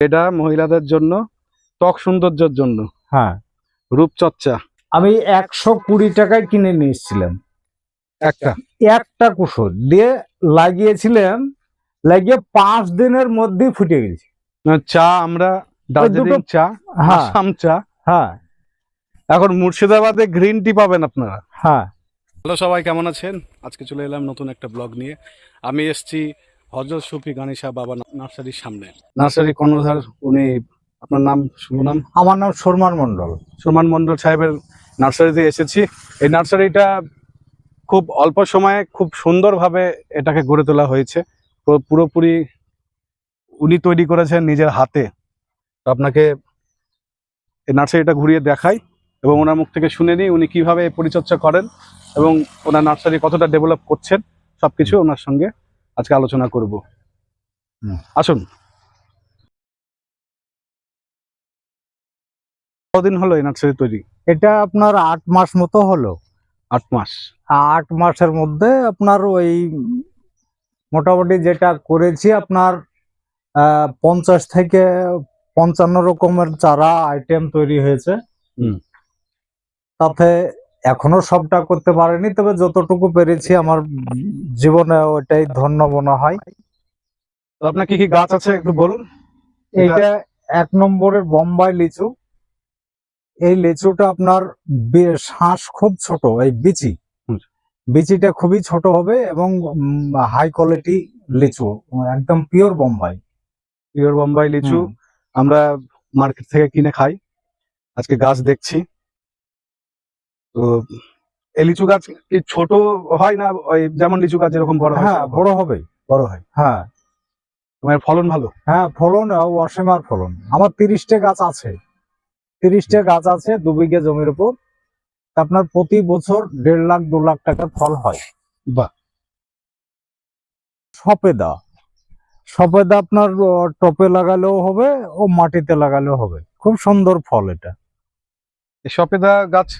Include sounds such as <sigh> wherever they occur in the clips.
এটা মহিলাদের জন্য ত্বক সৌন্দর্যের জন্য। হ্যাঁ। রূপচর্চা। আমি একশো কুড়ি টাকায় কিনে নিয়েছিলাম একটা। একটা কুসুর দিয়ে লাগিয়েছিলাম লাগিয়ে পাঁচ দিনের মধ্যে ফুটে গেছে। চা আমরা দার্জিলিং চা হ্যাঁ। আসাম চা। হ্যাঁ। এখন মুর্শিদাবাদে গ্রিন টি পাবেন আপনারা। হ্যাঁ। হ্যালো সবাই কেমন আছেন? আজকে চলে এলাম নতুন একটা ব্লগ নিয়ে। আমি এসেছি হজরত শফি গানিশা বাবা নার্সারির সামনে। নার্সারি কর্ণধার উনি আপনার নাম শুভ নাম? আমার নাম সরমান মন্ডল সুমান মন্ডল সাহেবের নার্সারিতে এসেছি। এই নার্সারিটা খুব অল্প সময়ে খুব সুন্দরভাবে এটাকে গড়ে তোলা হয়েছে। পুরো- পুরোপুরি উনি তৈরি করেছেন নিজের হাতে। তো আপনাকে এই নার্সারিটা ঘুরিয়ে দেখাই এবং ওনার মুখ থেকে শুনে নিই উনি কীভাবে পরিচর্যা করেন এবং ওনার নার্সারি কতটা ডেভেলপ করছেন সবকিছু ওনার সঙ্গে আজকে আলোচনা করব। আসুন। কদিন হলো এই নার্সারি তৈরি? এটা আপনার আট মাস মতো হলো। আট মাস। আট মাসের মধ্যে আপনার ওই মোটামুটি যেটা করেছি আপনার আহ, পঞ্চাশ থেকে পঞ্চান্ন রকমের চারা আইটেম তৈরি হয়েছে। হুম। তাতে এখনও সবটা করতে পারিনি তবে যতটুকু পেরেছি আমার জীবনে ওটাই ধন্য মনে হয়। আপনার কি কি গাছ আছে একটু বলুন? এইটা এক নম্বরের বোম্বাই লিচু। এই লিচুটা আপনার শ্বাস খুব ছোট এই বিচি। বিচিটা খুবই ছোট হবে এবং হাই কোয়ালিটি লিচু একদম পিওর বোম্বাই। পিওর বোম্বাই লিচু আমরা মার্কেট থেকে কিনে খাই। আজকে গাছ দেখছি। তো এই লিচু গাছ কি ছোট হয় না ওই যেমন লিচু গাছ এরকম বড় হ্যাঁ? বড় হবে বড় হয়। হ্যাঁ। তোমার ফলন ভালো? হ্যাঁ ফলন অসীমার ফলন। আমার তিরিশটা গাছ আছে। তিরিশটা গাছ আছে দু বিঘে জমির উপর। আপনার প্রতি বছর দেড় লাখ দু লাখ টাকার ফল হয়। বাহ। সপেদা। সপেদা আপনার টপে লাগালেও হবে ও মাটিতে লাগালেও হবে। খুব সুন্দর ফল এটা। এই সপেদা গাছ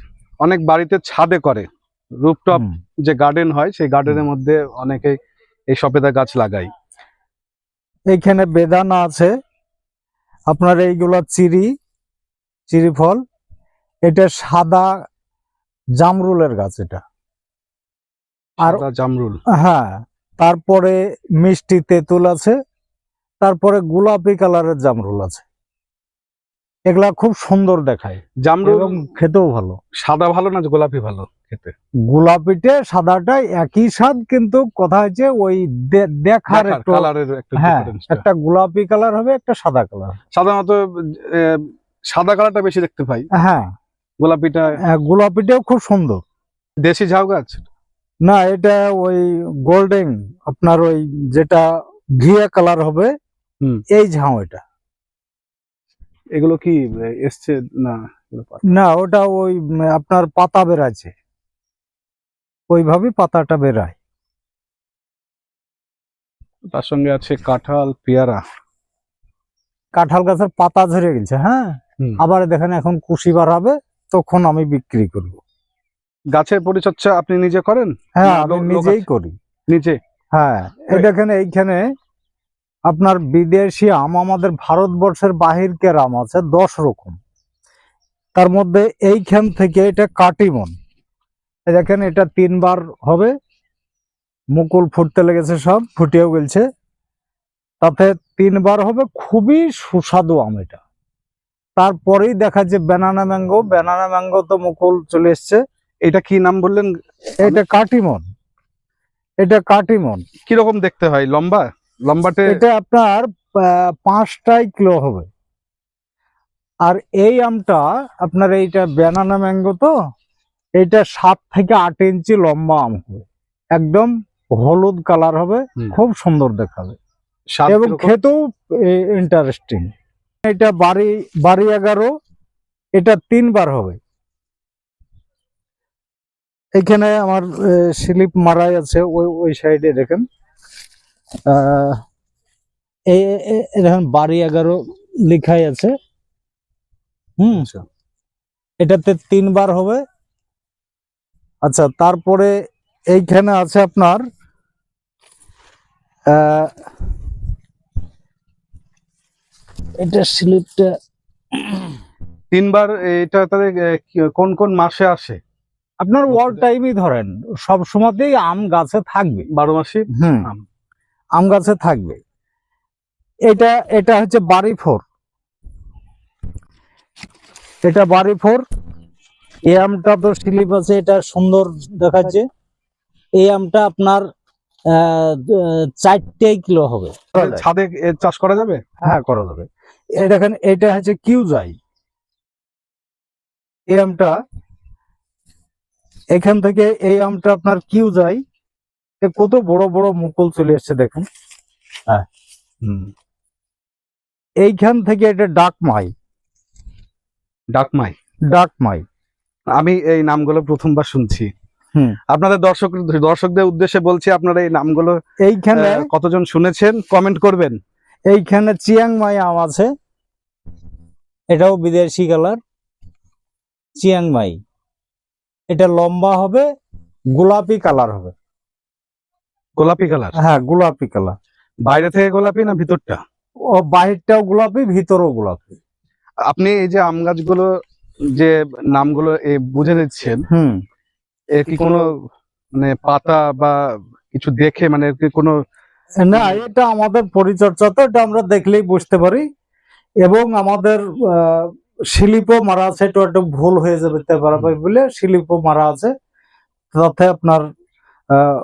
অনেক বাড়িতে ছাদে করে। রুপটপ যে গার্ডেন হয় সেই গার্ডেনের মধ্যে অনেকে এই সপেদা গাছ লাগায়। এইখানে বেদানা আছে। আপনার এইগুলা চিরি চিরি ফল। এটা সাদা জামরুলের গাছ এটা। আর জামরুল। হ্যাঁ তারপরে মিষ্টি তেঁতুল আছে। তারপরে গোলাপি কালারের জামরুল আছে। এগুলা খুব সুন্দর দেখায়। জামরুল এবং খেতেও ভালো। সাদা ভালো না গোলাপি ভালো খেতে? গোলাপিতে সাদাটা একই স্বাদ কিন্তু কথা হচ্ছে ওই দেখার একটু কালারের একটা হ্যাঁ একটা গোলাপি কালার হবে একটা সাদা কালার সাধারণত সাদা কালারটা বেশি দেখতে পাই। হ্যাঁ। গোলাপিটা আহ, গোলাপিটাও খুব সুন্দর। দেশি ঝাউ গাছ? না এটা ওই গোল্ডেন আপনার ওই যেটা ঘিয়া কালার হবে হুম। এই ঝাউ এটা। এগুলো কি এসছে না না ওটা ওই আপনার পাতা বেরাচ্ছে। ওইভাবে পাতাটা বেরায়। তার সঙ্গে আছে কাঁঠাল পেয়ারা। কাঁঠাল গাছের পাতা ঝরে গেছে হ্যাঁ? আবার দেখেন এখন কুশি বাড়াবে তখন আমি বিক্রি করব। গাছের পরিচর্যা আপনি নিজে করেন? হ্যাঁ আমি নিজেই করি। নিজে? হ্যাঁ এই দেখেন এইখানে আপনার বিদেশি আম আমাদের ভারতবর্ষের বাহিরকের আম আছে দশ রকম। তার মধ্যে এইখান থেকে এটা কাটিমন। দেখেন এটা তিনবার হবে। মুকুল ফুটতে লেগেছে সব ফুটেও গেছে তাতে তিনবার হবে খুবই সুস্বাদু আম এটা। তারপরেই দেখা যে ব্যানানা ম্যাঙ্গো ব্যানানা ম্যাঙ্গো তো মুকুল চলে এসছে। এটা কি নাম বললেন? এটা কাটিমন। এটা কাটিমন। কীরকম দেখতে হয়? লম্বা? লম্বাটে এটা আপনার পাঁচটাই কিলো হবে। আর এই আমটা আপনার এইটা ব্যানানা ম্যাঙ্গো তো এইটা সাত থেকে আট ইঞ্চি লম্বা আম হবে। একদম হলুদ কালার হবে খুব সুন্দর দেখাবে। এবং খেতেও ইন্টারেস্টিং এটা বাড়ি বাড়ি এগারো এটা তিনবার হবে। এখানে আমার স্লিপ মারাই আছে ওই ওই সাইডে দেখেন। দেখেন বাড়ি এগারো লেখাই আছে। হুম? আচ্ছা। এটাতে তিনবার হবে। আচ্ছা তারপরে এইখানে আছে আপনার এটা স্লিপটা তিনবার এটা তাহলে কোন কোন মাসে আসে? আপনার ওয়াল টাইমই ধরেন সব সময়তেই আম গাছে থাকবে। বারো মাসে হুম। আম। গাছে থাকবে। এটা এটা হচ্ছে বাড়ি ফোর। এটা বাড়ি ফোর। এই আমটা তো স্লিপ আছে এটা সুন্দর দেখাচ্ছে। এই আমটা আপনার চারটে কিলো হবে। ছাদে চাষ করা যাবে? হ্যাঁ করা যাবে। এই দেখেন এটা হচ্ছে কিউ যাই এই আমটা এখান থেকে এই আমটা আপনার কিউ যাই এ কত বড় বড় মুকুল চলে এসছে দেখুন। হুম। এইখান থেকে এটা ডাকমাই ডাকমাই ডাকমাই আমি এই নামগুলো প্রথমবার শুনছি। আপনাদের দর্শক দর্শকদের উদ্দেশ্যে বলছি আপনারা এই নামগুলো এইখানে কতজন শুনেছেন কমেন্ট করবেন। এইখানে চিয়াংমাই আম আছে। এটাও বিদেশি কালার চিয়াংমাই এটা লম্বা হবে গোলাপি কালার হবে। গোলাপি কালার? হ্যাঁ গোলাপি কালার। বাইরে থেকে গোলাপি না ভিতরটা? ও বাহিরটাও গোলাপি ভিতরও গোলাপি। আপনি এই যে আম গাছগুলো যে নামগুলো এ বুঝে দিচ্ছেন হুম। এর কি কোনো মানে পাতা বা কিছু দেখে মানে কি কোনো না এটা আমাদের পরিচর্যা তো এটা আমরা দেখলেই বুঝতে পারি। এবং আমাদের আহ, শিলিপও মারা আছে এটা একটু ভুল হয়ে যাবে বলে শিলিপও মারা আছে। তাতে আপনার আহ,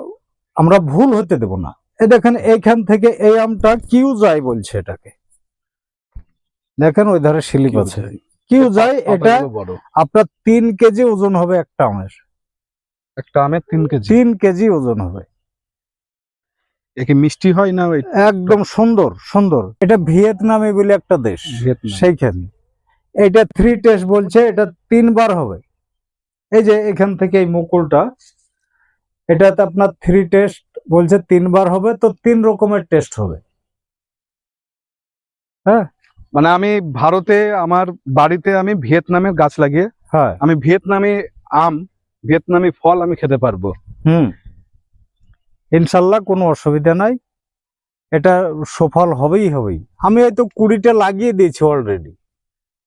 আমরা ভুল হতে দেব না। এই দেখেন এইখান থেকে এই আমটা কিউ যায় বলছে এটাকে। দেখেন ওই ধারে শিলিপ আছে। কিউ যায় এটা আপনার তিন কেজি ওজন হবে একটা আমের। একটা আমের তিন কেজি। তিন কেজি ওজন হবে। এ মিষ্টি হয় না একদম সুন্দর সুন্দর। এটা ভিয়েতনামে বলে একটা দেশ সেইখানে। এটা থ্রি টেস্ট বলছে এটা তিনবার হবে। এই যে এখান থেকে এই মুকুলটা এটাতে আপনার থ্রি টেস্ট বলছে তিনবার হবে তো তিন রকমের টেস্ট হবে। হ্যাঁ? মানে আমি ভারতে আমার বাড়িতে আমি ভিয়েতনামের গাছ লাগিয়ে হ্যাঁ। আমি ভিয়েতনামি আম ভিয়েতনামি ফল আমি খেতে পারব। হুম। ইনশাল্লাহ কোনো অসুবিধা নাই। এটা সফল হবেই হবেই। আমি হয়তো কুড়িটা লাগিয়ে দিয়েছি অলরেডি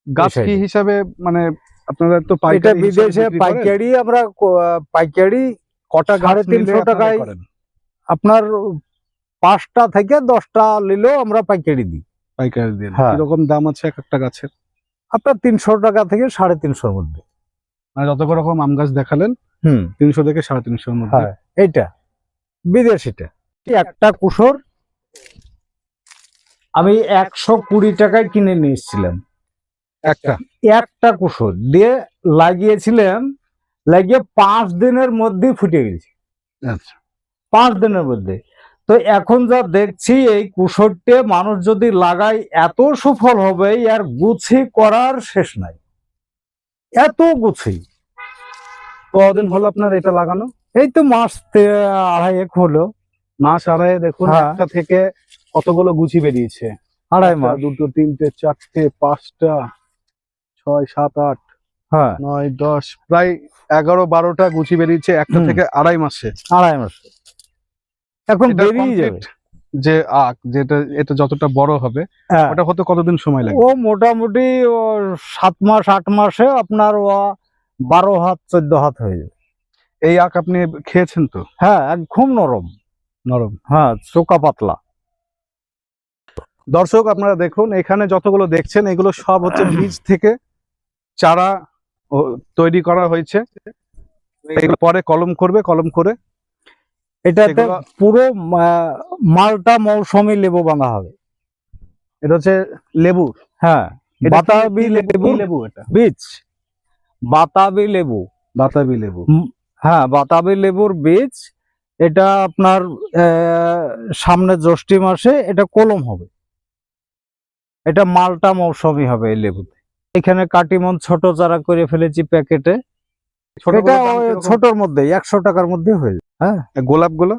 গাছ কি হিসাবে মানে আপনারা তো পাইকারি বিদেশে পাইকারি আমরা পাইকারি কটা সাড়ে তিনশো টাকায় আপনার পাঁচটা থেকে দশটা নিলেও আমরা পাইকারি দিই। পাইকারি দিয়ে। হ্যাঁ। কীরকম দাম আছে এক একটা গাছের? আপনার তিনশো টাকা থেকে সাড়ে তিনশোর মধ্যে। মানে যত রকম আম গাছ দেখালেন হুম। তিনশো থেকে সাড়ে তিনশোর মধ্যে। হ্যাঁ এইটা। বিদেশিটা। একটা কুসর আমি একশো কুড়ি টাকায় কিনে নিয়ে এসেছিলাম। একটা? একটা কুসর দিয়ে লাগিয়েছিলাম লাগিয়ে পাঁচ দিনের মধ্যে ফুটে গেছে। আচ্ছা। পাঁচ দিনের মধ্যে। তো এখন যা দেখছি এই কুসরটে মানুষ যদি লাগায় এত সফল হবে আর গুছি করার শেষ নাই। এত গুছি। কদিন হলো আপনার এটা লাগানো? এই তো মাস আড়াই এক হলো। মাস আড়াই দেখুন হ্যাঁ। একটা থেকে কতগুলো গুছি বেরিয়েছে? আড়াই মাস। দুটো তিনটে চারটে পাঁচটা ছয় সাত আট হ্যাঁ। নয় দশ প্রায় এগারো বারোটা গুছি বেরিয়েছে একটা থেকে আড়াই মাসে। আড়াই মাস। এখন বেরিয়ে যাবে। যে আখ যেটা এটা যতটা বড় হবে হ্যাঁ। ওটা হতে কতদিন সময় লাগে? ও মোটামুটি সাত মাস আট মাসে আপনার ও বারো হাত চোদ্দ হাত হয়ে যাবে। এই আখ আপনি খেয়েছেন তো? হ্যাঁ একদম নরম। নরম। হ্যাঁ চোকা পাতলা। দর্শক আপনারা দেখুন এখানে যতগুলো দেখছেন এগুলো সব হচ্ছে <coughs> বীজ থেকে চারা তৈরি করা হয়েছে। পরে কলম করবে কলম করে এটাতে পুরো মালটা মৌসুমি লেবু বাঁধা হবে। এটা হচ্ছে লেবু? হ্যাঁ বাতাবি লেবু? লেবু এটা? বীজ। বাতাবি লেবু। বাতাবি লেবু। হ্যাঁ বাতাবি লেবুর বীজ। এটা আপনার আহ, সামনে জ্যৈষ্ঠী মাসে এটা কলম হবে। এটা মালটা মৌসুমি হবে এই লেবুতে। এখানে কাটিমন ছোট চারা করে ফেলেছি প্যাকেটে। এটা ছোটর মধ্যে একশো টাকার মধ্যে হয়ে যাবে হ্যাঁ? গোলাপগুলো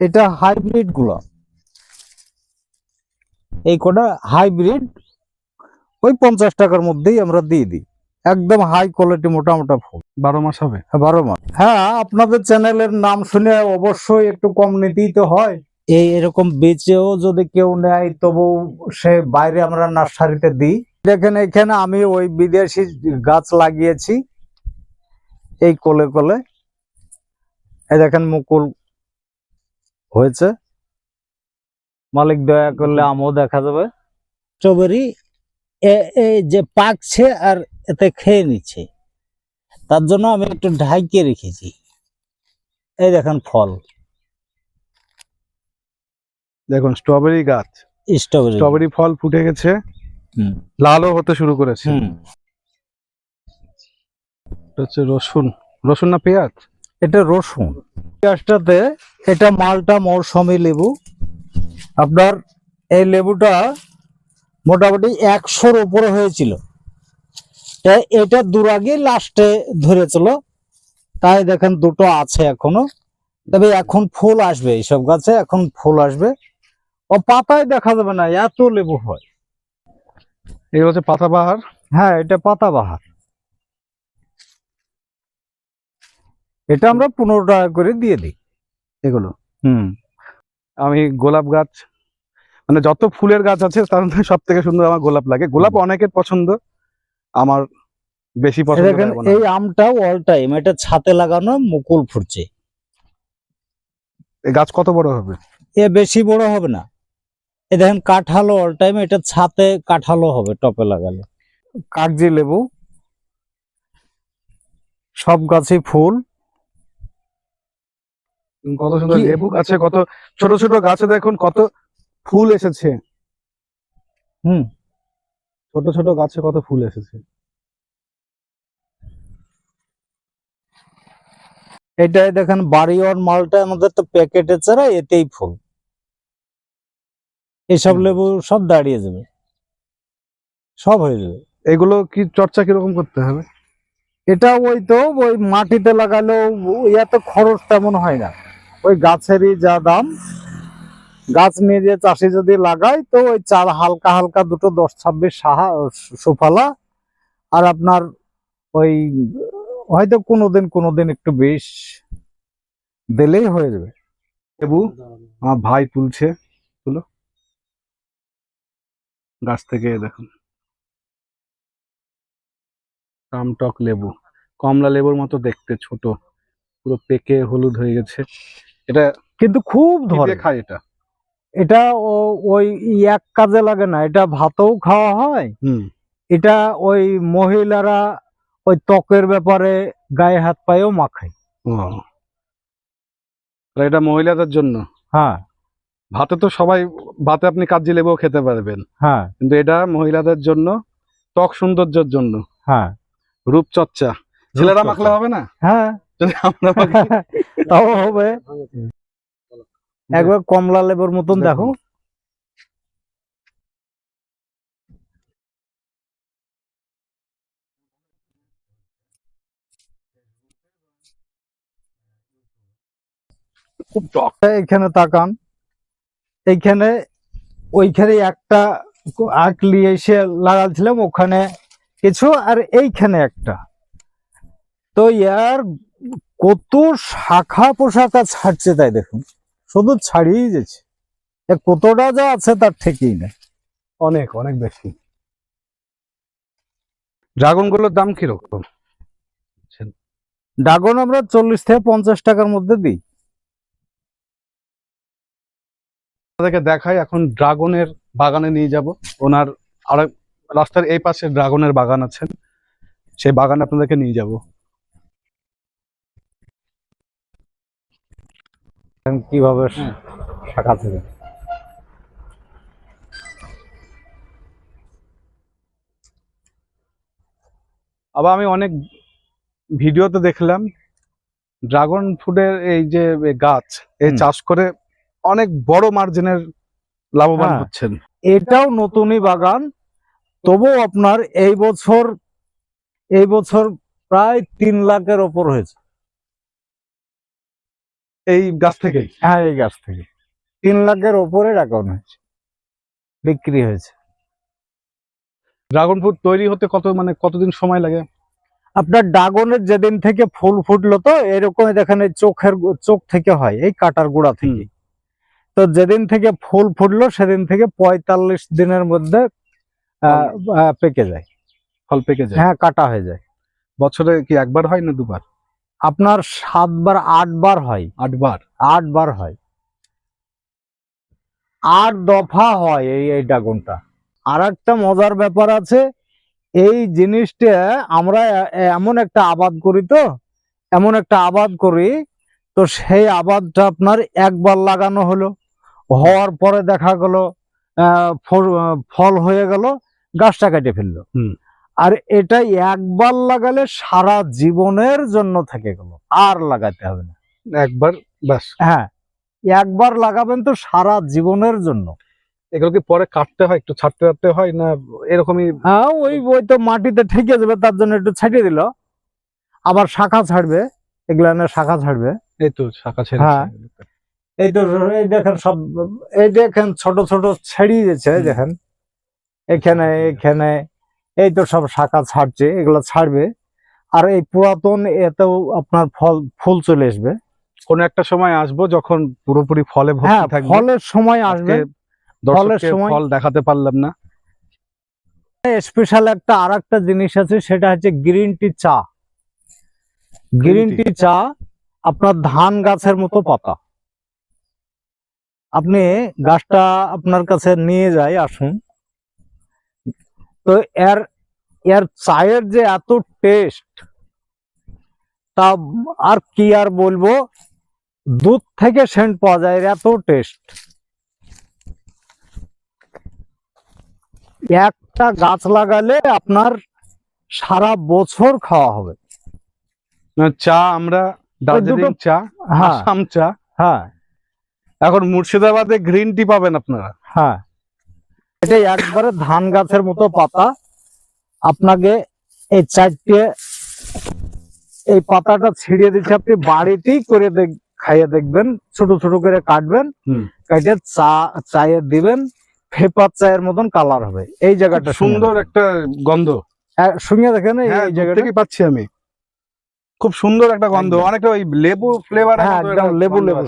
এটা হাইব্রিডগুলা এই কটা হাইব্রিড ওই পঞ্চাশ টাকার মধ্যেই আমরা দিয়ে দিই। একদম হাই কোয়ালিটি মোটা মোটা ফুল। বারো মাস হবে? বারো মাস। হ্যাঁ আপনাদের চ্যানেলের নাম শুনে অবশ্যই একটু কম নিতেই তো হয়। এই এরকম বেচেও যদি কেউ নেয় তবু সে বাইরে আমরা নার্সারিতে দিই। দেখেন এখানে আমি ওই বিদেশি গাছ লাগিয়েছি। এই কোলে কোলে। এই দেখেন মুকুল হয়েছে। মালিক দয়া করলে আমও দেখা যাবে। স্ট্রবেরি এই যে পাকছে আর এতে খেয়ে নিচ্ছে। তার জন্য আমি একটু ঢাইকে রেখেছি। এই দেখেন ফল। দেখুন স্ট্রবেরি গাছ। স্ট্রবেরি। স্ট্রবেরি ফল ফুটে গেছে। লালও হতে শুরু করেছে। হচ্ছে রসুন। রসুন না পেঁয়াজ? এটা রসুন। পেঁয়াজটাতে এটা মালটা মৌসুমি লেবু। আপনার এই লেবুটা মোটামুটি একশোর উপরে হয়েছিল। এটা দূর আগে লাস্টে ধরেছিল। তাই দেখেন দুটো আছে এখনও। তবে এখন ফুল আসবে এইসব গাছে এখন ফুল আসবে। ও পাতায় দেখা যাবে না এত লেবু হয়। এই হচ্ছে পাতাবাহার। হ্যাঁ এটা পাতাবাহার। এটা আমরা পনেরো টাকা করে দিয়ে দিই এগুলো। হুম। আমি গোলাপ গাছ মানে যত ফুলের গাছ আছে তার মধ্যে সব থেকে সুন্দর আমার গোলাপ লাগে। গোলাপ অনেকের পছন্দ আমার বেশি পছন্দ এই আমটা অল টাইম এটা ছাতে লাগানো মুকুল ফুটছে। এই গাছ কত বড় হবে? এ বেশি বড় হবে না। এ দেখেন কাঁঠালো অল টাইম এটা ছাতে কাঁঠালো হবে টপে লাগালে। কাগজি লেবু সব গাছে ফুল। কত সুন্দর লেবু গাছে কত ছোট ছোট গাছে দেখুন কত ফুল এসেছে। হুম। ছোট ছোট গাছে কত ফুল এসেছে। এটাই দেখেন বাড়িওয়ার মালটা আমাদের তো প্যাকেটে ছাড়া এতেই ফুল। এইসব লেবু সব দাঁড়িয়ে যাবে। সব হয়ে যাবে। এগুলো কি চর্চা কীরকম করতে হবে? এটা ওই তো ওই মাটিতে লাগালেও ইয়াতে খরচ তেমন হয় না। ওই গাছেরই যা দাম। গাছ নিয়ে যে চাষি যদি লাগায় তো ওই চার হালকা হালকা দুটো দশ ছাব্বিশ সাহা সুফালা। আর আপনার ওই হয়তো কোনোদিন কোনোদিন একটু বেশ দিলেই হয়ে যাবে। লেবু? আমার ভাই তুলছে। তুলো। গাছ থেকে দেখুন। টক লেবু। কমলা লেবুর মতো দেখতে ছোট। পুরো পেকে হলুদ হয়ে গেছে। এটা কিন্তু খুব ধরে। খায় এটা? এটা ওই এক কাজে লাগে না। এটা ভাতও খাওয়া হয়। হুম। এটা ওই মহিলারা ওই ত্বকের ব্যাপারে গায়ে হাত পায়েও মাখায়। এটা মহিলাদের জন্য? হ্যাঁ। ভাতে তো সবাই ভাতে আপনি কাজি লেবুও খেতে পারবেন। হ্যাঁ। কিন্তু এটা মহিলাদের জন্য ত্বক সৌন্দর্যের জন্য। হ্যাঁ। রূপচর্চা। ছেলেরা মাখলে হবে না? হ্যাঁ। যদি আমরা <laughs> তাও হবে। একবার কমলা লেবুর মতন দেখো। খুব টক। এখানে তাকান। এইখানে ওইখানে একটা আকলি এসে লাগাচ্ছিলাম ওখানে কিছু আর এইখানে একটা। তো ইয়ার কত শাখা পোশাকা ছাড়ছে তাই দেখুন। শুধু ছাড়িয়েই যাচ্ছে। কতটা যা আছে তার ঠিকই নেই। অনেক অনেক বেশি। ড্রাগনগুলোর দাম কীরকম? ড্রাগন আমরা চল্লিশ থেকে পঞ্চাশ টাকার মধ্যে দিই। আপনাদেরকে দেখাই এখন ড্রাগনের বাগানে নিয়ে যাব। ওনার আর রাস্তার এই পাশে ড্রাগনের বাগান আছেন সেই বাগানে আপনাদেরকে নিয়ে যাব। কীভাবে শাখা থেকে? আবার আমি অনেক ভিডিওতে দেখলাম ড্রাগন ফ্রুটের এই যে গাছ এই চাষ করে অনেক বড় মার্জিনের লাভবান হ্যাঁ। হচ্ছেন। এটাও নতুনই বাগান। তবু আপনার এই বছর এই বছর প্রায় তিন লাখের ওপর হয়েছে। এই গাছ থেকেই হ্যাঁ এই গাছ থেকে। তিন লাখের ওপরে অ্যাকাউন্ট হয়েছে। বিক্রি হয়েছে। ড্রাগন ফ্রুট তৈরি হতে কত মানে কতদিন সময় লাগে? আপনার ড্রাগনের যেদিন থেকে ফুল ফুটলো তো এরকম দেখেন এই চোখের চোখ থেকে হয় এই কাটার গোড়া থেকে। তো যেদিন থেকে ফুল ফুটলো সেদিন থেকে পঁয়তাল্লিশ দিনের মধ্যে পেকে যায়। ফল পেকে যায়? হ্যাঁ কাটা হয়ে যায়। বছরে কি একবার হয় না দুবার? আপনার সাতবার আটবার হয়। আটবার? আটবার হয়। আট দফা হয় এই এই ড্রাগনটা। আর একটা মজার ব্যাপার আছে এই জিনিসটা আমরা এমন একটা আবাদ করি তো এমন একটা আবাদ করি তো সেই আবাদটা আপনার একবার লাগানো হলো। হওয়ার পরে দেখা গেল ফল- হয়ে গেল গাছটা কেটে ফেলল। আর এটা একবার লাগালে সারা জীবনের জন্য থেকে গেল আর লাগাতে হবে না। একবার বাস হ্যাঁ একবার লাগাবেন তো সারা জীবনের জন্য। এগুলো কি পরে কাটতে হয় একটু ছাড়তে ছাড়তে হয় না এরকমই? হ্যাঁ ওই ওই তো মাটিতে ঠেকে যাবে তার জন্য একটু ছাটিয়ে দিল। আবার শাখা ছাড়বে এগুলানে শাখা ছাড়বে। এই তো শাখা ছেড়ে হ্যাঁ। এই তো এই দেখেন সব এই দেখেন ছোট ছোট ছেড়িয়ে যাচ্ছে দেখেন। এখানে এখানে এই তো সব শাখা ছাড়ছে এগুলো ছাড়বে। আর এই পুরাতন এতেও আপনার ফল ফুল চলে আসবে। কোন একটা সময় আসব যখন পুরোপুরি ফলে হ্যাঁ ভর্তি থাকবে। ফলের সময় আসবে। দর্শককে সময়- ফল দেখাতে পারলাম না। স্পেশাল একটা আর একটা জিনিস আছে সেটা হচ্ছে গ্রিন টি চা। গ্রিন টি চা আপনার ধান গাছের মতো পাতা। আপনি গাছটা আপনার কাছে নিয়ে যাই আসুন। তো এর এর চায়ের যে এত টেস্ট তা আর কি আর বলব? দুধ থেকে সেন্ট পাওয়া যায় এর এত টেস্ট একটা গাছ লাগালে আপনার সারা বছর খাওয়া হবে। চা আমরা দার্জিলিং চা হ্যাঁ। আসাম চা হ্যাঁ। এখন মুর্শিদাবাদে গ্রিন টি পাবেন আপনারা। হ্যাঁ। এটা একবারে ধান গাছের মতো পাতা। আপনাকে এই চারটে এই পাতাটা ছিঁড়িয়ে দিচ্ছে আপনি বাড়িতেই করে দেখ খাইয়ে দেখবেন ছোট ছোট করে কাটবেন। কাটে চা চায়ে দিবেন ফেপার চায়ের মতন কালার হবে। এই জায়গাটা সুন্দর একটা গন্ধ। শুনে দেখেন এই- হ্যাঁ জায়গাটা। থেকেই পাচ্ছি আমি। খুব সুন্দর একটা গন্ধ। অনেকটা ওই লেবু ফ্লেভার হ্যাঁ একদম লেবু লেবু।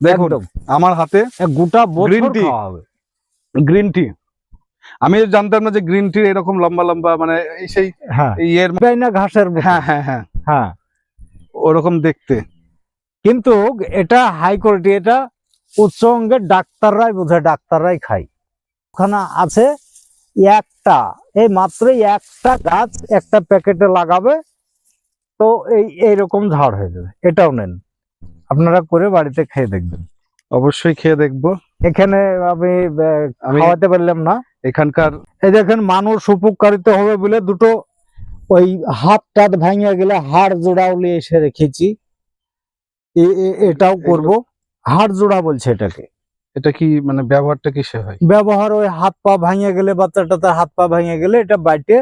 দেখুন আমার হাতে গোটা। খাওয়া হবে। গ্রিন টি আমি জানতাম না যে গ্রিন টি এরকম লম্বা লম্বা মানে সেই হ্যাঁ। ইয়ের না ঘাসের হ্যাঁ হ্যাঁ হ্যাঁ। হ্যাঁ। ওরকম দেখতে। কিন্তু এটা হাই কোয়ালিটি এটা উচ্চ অঙ্গের ডাক্তাররাই বোঝায় ডাক্তাররাই খায়। ওখানে আছে একটা এই মাত্র একটা গাছ একটা প্যাকেটে লাগাবে তো এই এইরকম ঝাড় হয়ে যাবে। এটাও নেন। আপনারা করে বাড়িতে খেয়ে দেখবেন। অবশ্যই খেয়ে দেখব। এখানে আমি খাওয়াতে পারলাম না। এখানকার এই দেখেন মানুষ উপকারিত হবে বলে দুটো ওই হাত টাত ভাঙিয়া গেলে হাড় জোড়াউলি এসে রেখেছি। এটাও করব। হাড় জোড়া বলছে এটাকে। এটা কি মানে ব্যবহারটা কিসে হয়? ব্যবহার ওই হাত পা ভাঙিয়া গেলে বাচ্চাটা তার হাত পা ভাঙিয়া গেলে এটা বাইটে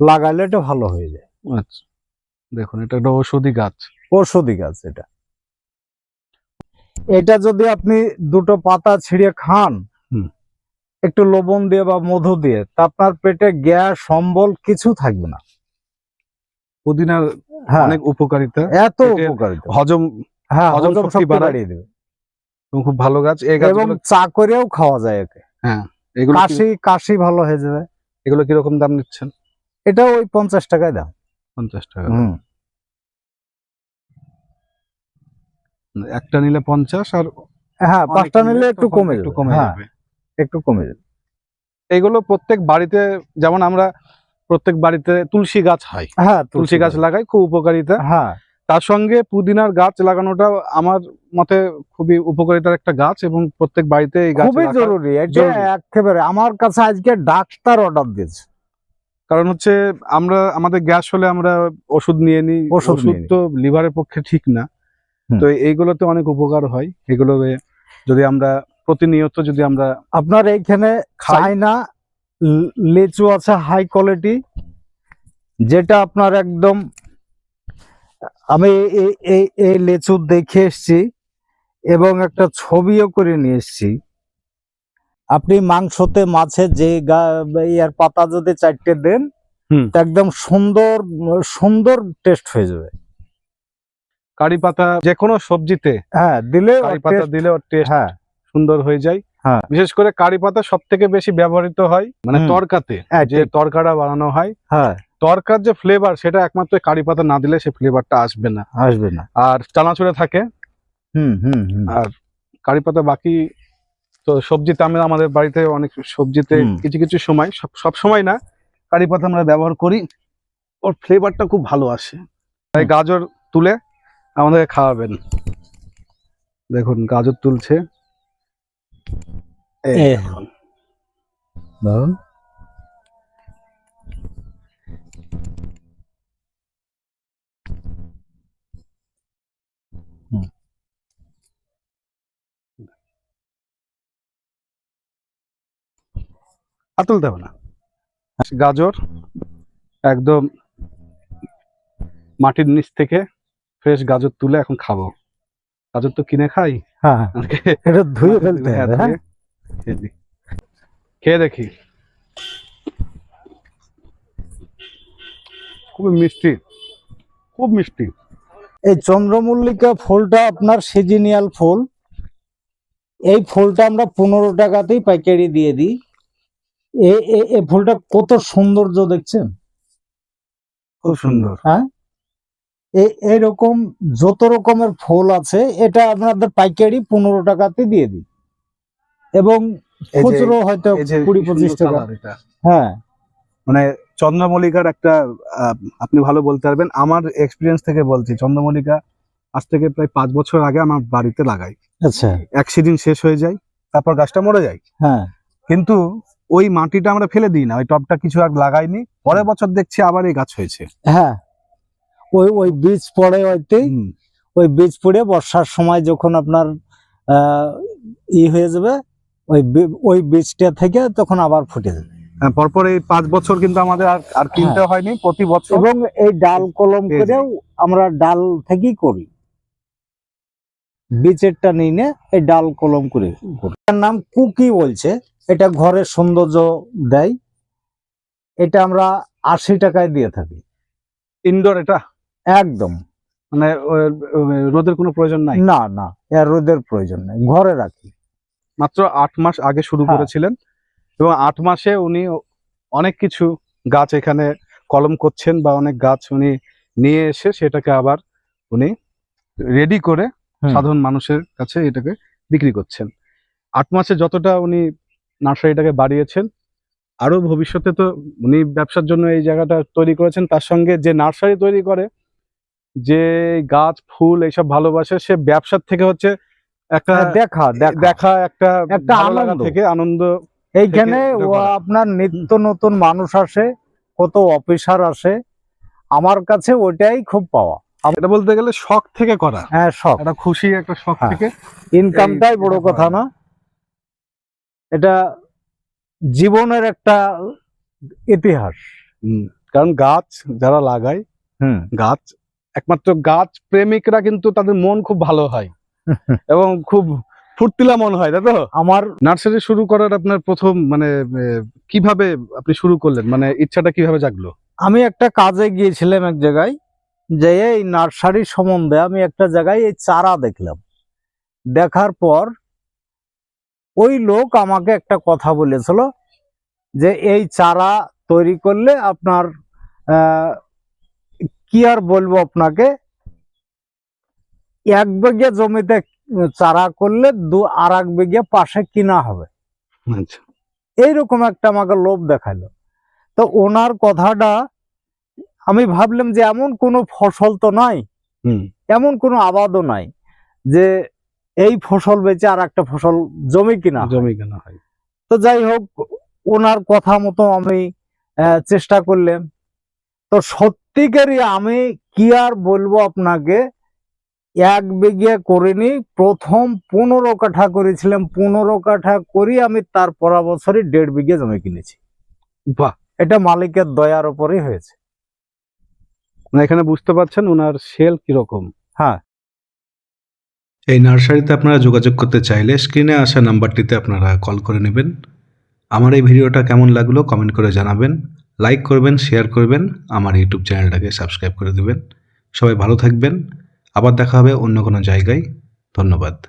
লাগালে এটা ভালো হয়ে যায়। আচ্ছা। দেখুন এটা একটা ঔষধি গাছ। ঔষধি গাছ এটা। এটা যদি আপনি দুটো পাতা ছিঁড়ে খান। একটু লবণ দিয়ে বা মধু দিয়ে তা আপনার পেটে গ্যাস সম্বল কিছু থাকবে না। পুদিনার হ্যাঁ। অনেক উপকারিতা। এত উপকারিতা। হজম হ্যাঁ হজম শক্তি বাড়িয়ে। দেবে। খুব ভালো গাছ। এই এবং চা করেও খাওয়া যায় একে। এগুলো কাশি কাশি ভালো হয়ে যাবে। এগুলো কীরকম দাম নিচ্ছেন? এটা ওই পঞ্চাশ টাকায় দাম। পঞ্চাশ টাকা। হুম। একটা নিলে পঞ্চাশ আর হ্যাঁ পাঁচটা নিলে একটু কমে একটু কমে হ্যাঁ যাবে। একটু কমে যাবে। এগুলো প্রত্যেক বাড়িতে যেমন আমরা প্রত্যেক বাড়িতে তুলসী গাছ হয়। হ্যাঁ তুলসী গাছ লাগাই খুব উপকারিতা। হ্যাঁ। তার সঙ্গে পুদিনার গাছ লাগানোটা আমার মতে খুবই উপকারিতার একটা গাছ এবং প্রত্যেক বাড়িতে এই গাছ খুবই জরুরি। একেবারে আমার কাছে আজকে ডাক্তার অর্ডার দিয়েছে। কারণ হচ্ছে আমরা আমাদের গ্যাস হলে আমরা ওষুধ নিয়ে নিই। ওষুধ তো লিভারের পক্ষে ঠিক না। তো এইগুলোতে অনেক উপকার হয়। এগুলো যদি আমরা প্রতিনিয়ত যদি আমরা আপনার এইখানে খাই। ল- লিচু আছে হাই কোয়ালিটি যেটা আপনার একদম আমি এই- লিচু দেখে এসছি এবং একটা ছবিও করে নিয়ে এসছি। আপনি মাংসতে মাছে যে গা- ইয়ার পাতা যদি চারটে দেন একদম সুন্দর সুন্দর টেস্ট হয়ে যাবে। কারি পাতা যে কোনো সবজিতে হ্যাঁ দিলে কারি পাতা দিলে ওর টেস্ট হ্যাঁ। সুন্দর হয়ে যায়। হ্যাঁ। বিশেষ করে কারি পাতা সব থেকে বেশি ব্যবহৃত হয় মানে তরকাতে হ্যাঁ, যে তরকাটা বানানো হয়। হ্যাঁ। তরকার যে ফ্লেভার সেটা একমাত্র কারি পাতা না দিলে সে ফ্লেভারটা আসবে না। আসবে না। আর চানাচুরে থাকে। হুম হুম আর কারি পাতা বাকি তো সবজিতে আমরা আমাদের বাড়িতে অনেক সবজিতে কিছু কিছু সময় সব সব সময় না কারি পাতা আমরা ব্যবহার করি। ওর ফ্লেভারটা খুব ভালো আসে। তাই গাজর তুলে আমাদেরকে খাওয়াবেন। দেখুন গাজর তুলছে। আর তুলতে হবে না। গাজর একদম মাটির নিচ থেকে ফ্রেশ গাজর তুলে এখন খাব। গাজর তো কিনে খাই। হ্যাঁ। এটা ধুয়ে ফেলতে হ্যাঁ, হবে হ্যাঁ? খেয়ে দেখি। খুবই মিষ্টি। খুব মিষ্টি। এই চন্দ্রমল্লিকা ফুলটা আপনার সিজিনিয়াল ফুল। এই ফুলটা আমরা পনেরো টাকাতেই পাইকারি দিয়ে দিই। এ- এ- ফুলটা কত সৌন্দর্য দেখছেন? খুব সুন্দর। হ্যাঁ? এরকম যত রকমের ফুল আছে এটা আপনাদের পাইকারি পনেরো টাকাতে দিয়ে দিই। এবং খুচরো হয়তো কুড়ি পঁচিশ টাকা। হ্যাঁ। মানে চন্দ্রমল্লিকার একটা আপনি ভালো বলতে পারবেন। আমার এক্সপিরিয়েন্স থেকে বলছি চন্দ্রমল্লিকা আজ থেকে প্রায় পাঁচ বছর আগে আমার বাড়িতে লাগাই। আচ্ছা। এক সিজন শেষ হয়ে যায় তারপর গাছটা মরে যায়। হ্যাঁ। কিন্তু ওই মাটিটা আমরা ফেলে দিই না ওই টবটা কিছু আর লাগাইনি। পরের বছর দেখছি আবার এই গাছ হয়েছে। হ্যাঁ। ওই ওই বীজ পড়ে ওইতেই ওই বীজ পড়ে বর্ষার সময় যখন আপনার ই হয়ে যাবে ওই ওই বীজটা থেকে তখন আবার ফুটে যাবে। হ্যাঁ, পরপর এই পাঁচ বছর কিন্তু আমাদের আর আর কিনতে হয়নি প্রতি বছর। এবং এই ডাল কলম করেও আমরা ডাল থেকেই করি। বীজেরটা নিয়ে নে এই ডাল কলম করে করি। এটার নাম কুকি বলছে এটা ঘরের সৌন্দর্য দেয়। এটা আমরা আশি টাকায় দিয়ে থাকি। ইনডোর এটা? একদম। মানে রোদের কোনো প্রয়োজন নাই? না না এর রোদের প্রয়োজন নাই ঘরে রাখি। মাত্র আট মাস আগে শুরু হ্যাঁ। করেছিলেন এবং আট মাসে উনি অনেক কিছু গাছ এখানে কলম করছেন বা অনেক গাছ উনি নিয়ে এসে সেটাকে আবার উনি রেডি করে সাধারণ মানুষের কাছে এটাকে বিক্রি করছেন। আট মাসে যতটা উনি নার্সারিটাকে বাড়িয়েছেন আরও ভবিষ্যতে তো উনি ব্যবসার জন্য এই জায়গাটা তৈরি করেছেন তার সঙ্গে যে নার্সারি তৈরি করে যে গাছ ফুল এইসব ভালোবাসে সে ব্যবসার থেকে হচ্ছে একটা হ্যাঁ, দেখা দেখা। একটা একটা আনন্দ। থেকে আনন্দ এইখানে এটা। আপনার নিত্য নতুন মানুষ আসে কত অফিসার আসে আমার কাছে ওইটাই খুব পাওয়া। এটা বলতে গেলে শখ থেকে করা। হ্যাঁ সব একটা খুশি একটা শখ হ্যাঁ। থেকে ইনকামটাই বড় কথা না। এটা জীবনের একটা ইতিহাস। হুম, কারণ গাছ যারা লাগায় হুম। গাছ একমাত্র গাছ প্রেমিকরা কিন্তু তাদের মন খুব ভালো হয়। <laughs> এবং খুব ফুর্তিলা মন হয় তাই তো? আমার নার্সারি শুরু করার আপনার প্রথম মানে কীভাবে আপনি শুরু করলেন? মানে ইচ্ছাটা কীভাবে জাগলো? আমি একটা কাজে গিয়েছিলাম এক জায়গায় যে এই নার্সারি সম্বন্ধে আমি একটা জায়গায় এই চারা দেখলাম। দেখার পর ওই লোক আমাকে একটা কথা বলেছিল যে এই চারা তৈরি করলে আপনার কি আর বলব আপনাকে? এক বিঘে জমিতে চারা করলে দু আর এক বিঘে পাশে কিনা হবে। আচ্ছা। এইরকম একটা আমাকে লোভ দেখাল। তো ওনার কথাটা আমি ভাবলাম যে এমন কোনো ফসল তো নাই হুম। এমন কোনো আবাদও নাই যে এই ফসল বেচে আর একটা ফসল জমি কিনা জমি কিনা হয়। তো যাই হোক ওনার কথা মতো আমি চেষ্টা করলাম। তো সত্যিকারই আমি কি আর বলব আপনাকে? এক বিঘে করিনি প্রথম পনেরো কাঠা করেছিলাম। পনেরো কাঠা করি আমি তার পরা বছরই দেড় বিঘে জমি কিনেছি। বাহ! এটা মালিকের দয়ার উপরই হয়েছে। এখানে বুঝতে পারছেন ওনার সেল কীরকম। হ্যাঁ। এই নার্সারিতে আপনারা যোগাযোগ করতে চাইলে স্ক্রিনে আসা নাম্বারটিতে আপনারা কল করে নেবেন। আমার এই ভিডিওটা কেমন লাগল কমেন্ট করে জানাবেন। লাইক করবেন শেয়ার করবেন, আমার ইউটিউব চ্যানেলটাকে সাবস্ক্রাইব করে দেবেন। সবাই ভালো থাকবেন। আবার দেখা হবে অন্য কোনো জায়গায়। ধন্যবাদ।